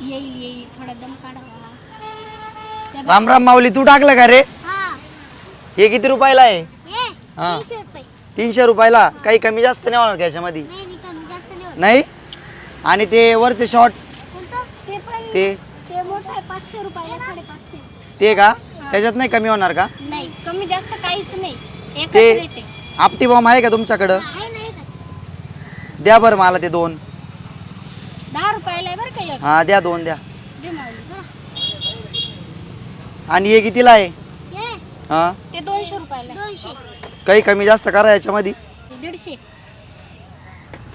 येईल येईल. थोडा दम काढावा. राम राम माऊली तू टाकलं का रे? हा. हे किती रुपयाला आहे? ये हा. तीनशे रुपये. तीनशे रुपयाला? काही कमी जास्त नाही होणार का याच्यामध्ये? नाही नाही कमी जास्त नाही होत. नाही? आणि ते वरचे शॉर्ट कोणतं? ते पण ते? ते मोठं आहे पाचशे रुपयाला साडेपाचशे. ते का? त्याच्यात नाही कमी होणार का? नाही कमी जास्त काहीच नाही. एकच ते- रेट आहे. आपटी बॉम्ब आहे का तुमच्याकडं? आहे नाही का द्या बरं मला ते दोन. दहा रुपयाला आहे बरं का एक. हा द्या दोन द्या. दे माऊली. आणि हे कितीला आहे? ये हा? ते दोनशे रुपयाला. आहे. दोनशे. काही कमी जास्त करा याच्यामध्ये. दीडशे.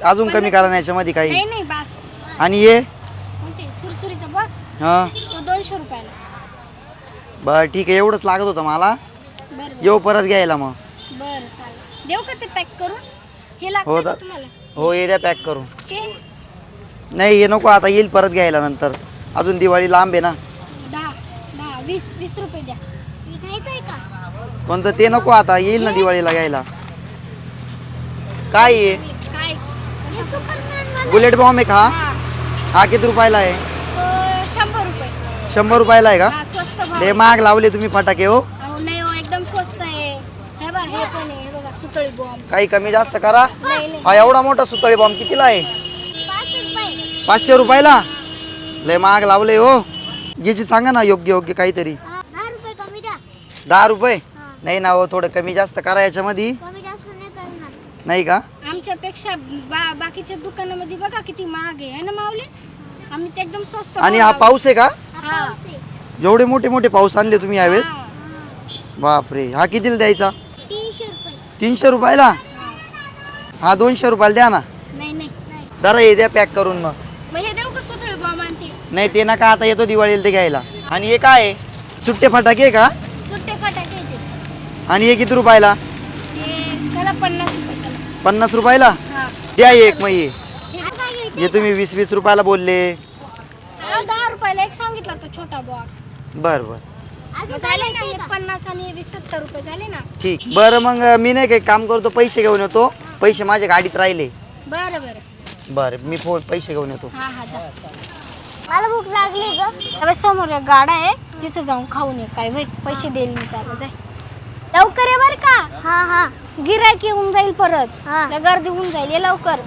अजून कमी करा ना याच्यामध्ये काही. नाही नाही बास. आणि हे? कोणते? सुरसुरीचा बॉक्स हा. तो दोनशे रुपयाला. बरं ठीक आहे एवढंच लागत होतं मला. बरं येऊ परत घ्यायला मग. बरं चालेल. देऊ का ते पॅक करून? हे हो लागतं का दा- तुम्हाला? हो ये द्या पॅक करून. ते नाही हे नको आता येईल परत घ्यायला नंतर. अजून दिवाळी लांब आहे ना. दहा दहा वीस वीस रुपये द्या. हे घ्यायचंय का? कोणतं ते नको आता येईल ना दिवाळीला घ्यायला. काय आहे काय? हे सुपरमॅन वाला बुलेट बॉम्ब आहे का? हा? हा हा किती रुपयाला आहे? तो शंभर रुपये. शंभर रुपयाला आहे का? हा स्वस्त भाव लय महाग लावले तुम्ही फटाके हो. अहो नाही हो एकदम स्वस्त आहे. हे बघा हे पण आहे हे बघा सुतळी बॉम्ब. काही कमी जास्त करा. नाही नाही. हा एवढा मोठा सुतळी बॉम्ब कितीला आहे? पाचशे रुपयाला? लय महाग लावले हो. याची सांगा ना योग्य योग्य काहीतरी. दहा रुपये कमी द्या. दहा रुपये? हा. नाही ना हो थोडं कमी जास्त करा याच्यामध्ये. कमी जास्त नाही करणार. नाही का? आमच्यापेक्षा बा बाकीच्या दुकानामध्ये बघा किती महाग आहे. है ना माऊली? आम्ही ते एकदम स्वस्त आणि हा पाऊस आहे का? हा हा. पाऊस आहे. जेवढे मोठे मोठे पाऊस आणले तुम्ही यावेळेस? हा. बापरे. हा कितीला द्यायचा? तीनशे रुपये. तीनशे रुपयाला? हा. दोनशे रुपयाला द्या ना. नाही नाही. नाही. जरा हे द्या पॅक करून मग मग हे देऊ का सुतळी बॉम्ब आणते नाही ते नका आता येतो दिवाळीला ते घ्यायला. आणि हे काय आहे? सुट्टे फटाके आहे का? सुट्टे फटाके येते आणि हे किती रुपयाला? हे त्याला पन्नास रुपये चला. पन्नास रुपयाला? हा. द्या एक मग हे. हे जे तुम्ही वीस वीस रुपयाला बोलले. हा, दहा रुपयाला एक सांगितला तो छोटा बॉक्स बर बर. अजून काय झाले ना घ्यायचंय हे का? पन्नास आणि हे वीस सत्तर रुपये झाले ना? ठीक. बरं मग मी नाही काही काम करतो पैसे घेऊन येतो. पैसे माझ्या गाडीत राहिले. बरं बरं. बरं मी फोन पैसे घेऊन येतो. हा हा जा. मला भूक लागली ग. अबे समोर एक गाडा आहे. तिथे जाऊन खाऊन ये काय होय पैसे देईल मी त्याला जाय. लवकर ये बर का? हा. हा गिरायक येऊन जाईल परत. हा. लय गर्दी होऊन जाईल ये लवकर.